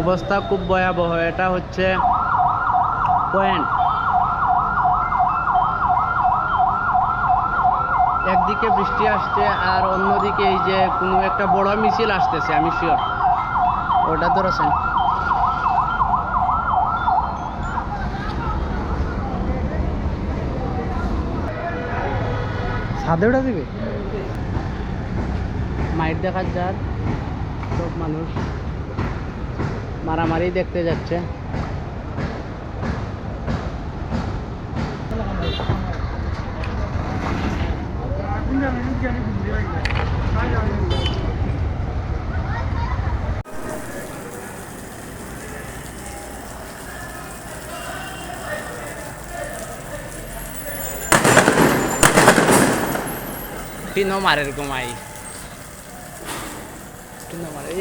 অবস্থা খুব ভয়াবহ এটা হচ্ছে পয়েন্ট একদিকে বৃষ্টি আসছে আর অন্যদিকে এই যে কোনো একটা বড় মিছিল আসতেছে, আমি শিওর ওটা ধরেছেন ছাদে ওটা দিবে? মাইট দেখা যার, সব মানুষ। মারামারি দেখতে যাচ্ছে। টিনো মারের ঘুমাই। টিনো মারে